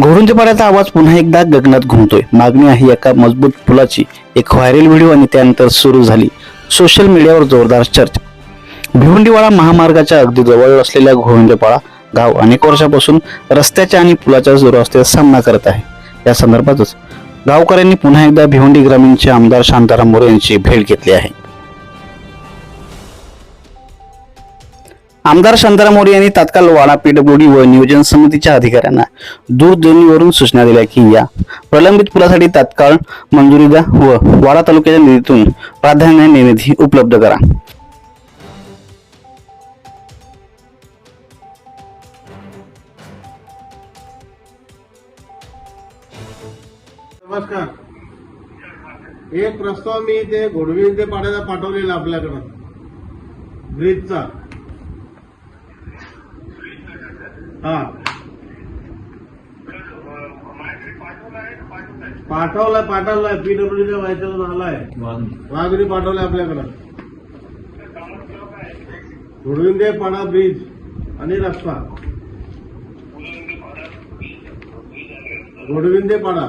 घोरुंजपाड्याचा आवाज पुन्हा एकदा गगनात घुमतोय. मागणी आहे एका मजबूत पुलाची. एक व्हायरल व्हिडिओ आणि त्यानंतर सुरू झाली. सोशल मीडियावर जोरदार चर्चा. भिवंडीवाडा महामार्गाच्या अगदी जवळ असलेल्या घोरुंजपाडा गाव अनेक वर्षापासून रस्त्याच्या आणि पुलाच्या दुरावस्थेचा सामना करत आहे. या संदर्भातच गावकऱ्यांनी पुन्हा एकदा भिवंडी ग्रामीणचे आमदार शांताराम मोरे यांची भेट घेतली आहे. आमदार शांताराम मोरे यांनी तात्काळ वाडा पीडब्ल्यूडी व नियोजन समितीच्या अधिकाऱ्यांना दूरध्वनीवरून सूचना दिल्या की या प्रलंबित पुलासाठी तात्काळ मंजुरी द्या व वाडा तालुक्याच्या निधीतून प्राधान्याने निधी उपलब्ध करा. नमस्कार. एक प्रस्ताव मी ते घोडवी ते पाड्याचा पाठवलेला आपल्याकडं. ब्रिजचा पाठवलाय पाठवलाय पीडब्ल्यूच्या व्हायचं आलाय वाघरी पाठवलाय आपल्याकडं घोडविंदे पाडा ब्रिज आणि रस्ता घोडविंदे पाडा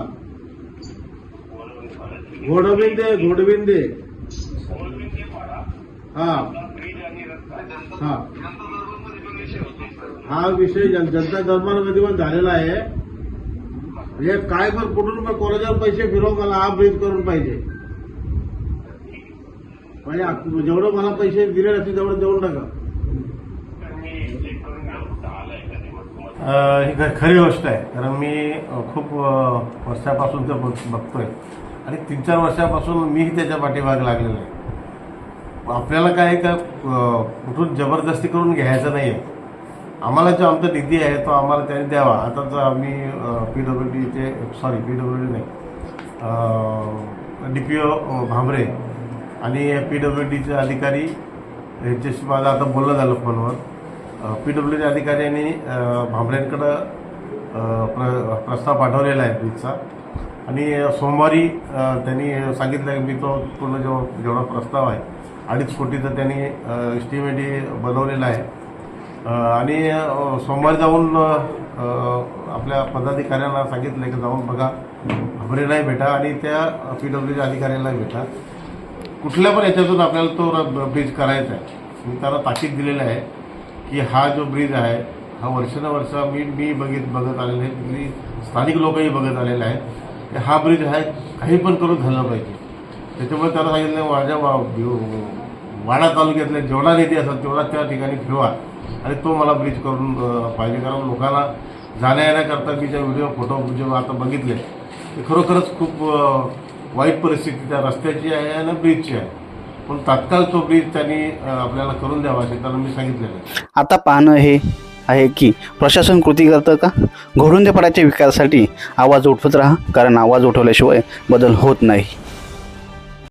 घोडविंदे घोडविंदे हा हा हा विषय जन- जनता दरबारमध्ये पण झालेला आहे. म्हणजे काय पण कुठून पण कोणाच्यावर पैसे फिरव मला हा ब्रिज करून पाहिजे. म्हणजे जेवढं मला पैसे दिले असतील तेवढं देऊन टाका. ही खरी गोष्ट आहे. कारण मी खूप वर्षापासून ते बघ- बघतोय. आणि तीन चार वर्षापासून मीही त्याच्या पाठीमागे लागलेलो आहे. आपल्याला काय का कुठून जबरदस्ती करून घ्यायचं नाही आहे आम्हाला जो आमचा निधी आहे तो आम्हाला त्यांनी द्यावा. आता जर आम्ही पी डब्ल्यू डीचे सॉरी पी डब्ल्यू डी नाही डी पी ओ भांबरे आणि पी डब्ल्यू डीचे अधिकारी यांच्याशी माझं आता बोलणं झालं फोनवर. पी डब्ल्यू डी अधिकाऱ्यांनी भांबरेंकडं प्र प्रस्ताव पाठवलेला आहे ब्रिजचा. आणि सोमवारी त्यांनी सांगितलं की मी तो पूर्ण जेव्हा जेवढा प्रस्ताव आहे अडीच कोटीचा त्यांनी एस्टिमेटी बनवलेला आहे. आणि सोमवारी जाऊन आपल्या पदाधिकाऱ्यांना सांगितलं की जाऊन बघा. भांबरेलाही भेटा आणि त्या पी डब्ल्यूच्या अधिकाऱ्यांनाही भेटा. कुठल्या पण याच्यातून आपल्याला तो ब्रिज करायचा आहे. मी त्याला ताकीद दिलेलं आहे की हा जो ब्रिज आहे हा वर्षानुवर्ष मी मी बघित बघत आलेले आहे. तिथली स्थानिक लोकही बघत आलेले आहेत. की हा ब्रिज आहे काही पण करून झालं पाहिजे. त्याच्यामुळे त्याला सांगितलं माझ्या वा- वाडा तालुक्यातल्या जेवढा निधी असेल तेवढा त्या ठिकाणी फिरवा. आणि तो मला ब्रिज करून पाहिजे कारण लोकांना जाण्या येण्याकरता मी ज्या व्हिडिओ फोटो जे आता बघितले ते खरोखरच खूप वाईट परिस्थिती त्या रस्त्याची आहे आणि ब्रिजची आहे. पण तात्काळ तो ब्रिज त्यांनी आपल्याला करून द्यावा असे त्यांना मी सांगितलेलं आता पाहणं हे आहे की प्रशासन कृती करतं का? घोरुंदेपाड्याच्या विकासासाठी आवाज उठवत राहा कारण आवाज उठवल्याशिवाय बदल होत नाही.